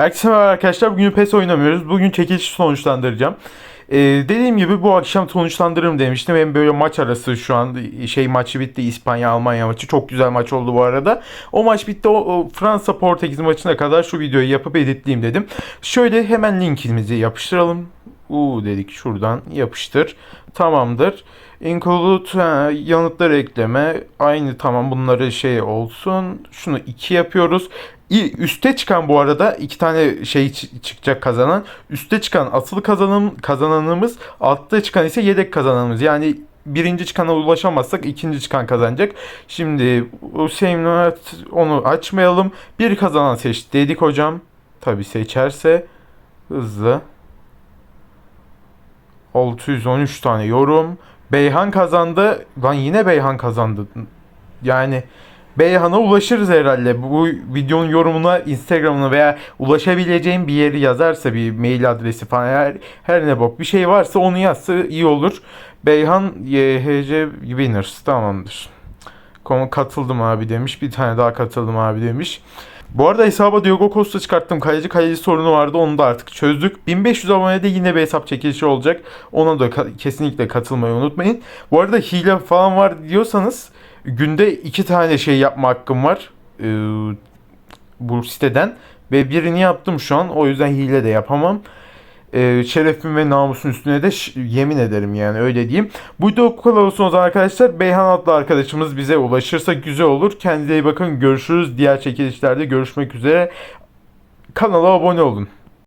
Herkese merhaba arkadaşlar. Bugün PES oynamıyoruz. Bugün çekiliş sonuçlandıracağım. Ee, dediğim gibi bu akşam sonuçlandırırım demiştim. Hem böyle maç arası şu an şey maçı bitti. İspanya Almanya maçı. Çok güzel maç oldu bu arada. O maç bitti. O, o Fransa Portekiz maçına kadar şu videoyu yapıp editleyeyim dedim. Şöyle hemen linkimizi yapıştıralım. Uuu dedik şuradan yapıştır. Tamamdır. Include ha, yanıtları ekleme. Aynı tamam bunları şey olsun. Şunu 2 yapıyoruz. Üste çıkan bu arada iki tane şey çı- çıkacak kazanan. Üste çıkan asıl kazanım kazananımız, altta çıkan ise yedek kazananımız. Yani birinci çıkana ulaşamazsak ikinci çıkan kazanacak. Şimdi Hüseyin onu açmayalım. Bir kazanan seç dedik hocam. Tabi seçerse hızlı. 613 tane yorum. Beyhan kazandı. Lan yine Beyhan kazandı. Yani Beyhan'a ulaşırız herhalde. Bu videonun yorumuna, Instagram'ına veya ulaşabileceğim bir yeri yazarsa bir mail adresi falan her, her ne bok bir şey varsa onu yazsa iyi olur. Beyhan YHC Winners tamamdır. Katıldım abi demiş. Bir tane daha katıldım abi demiş. Bu arada hesaba Diogo Costa çıkarttım. Kaleci kaleci sorunu vardı. Onu da artık çözdük. 1500 abonede yine bir hesap çekilişi olacak. Ona da ka- kesinlikle katılmayı unutmayın. Bu arada hile falan var diyorsanız günde iki tane şey yapma hakkım var. Ee, bu siteden. Ve birini yaptım şu an. O yüzden hile de yapamam. Ee, şerefim ve namusun üstüne de yemin ederim yani öyle diyeyim. Bu video bu kadar olsun arkadaşlar. Beyhan adlı arkadaşımız bize ulaşırsa güzel olur. Kendinize iyi bakın. Görüşürüz. Diğer çekilişlerde görüşmek üzere. Kanala abone olun.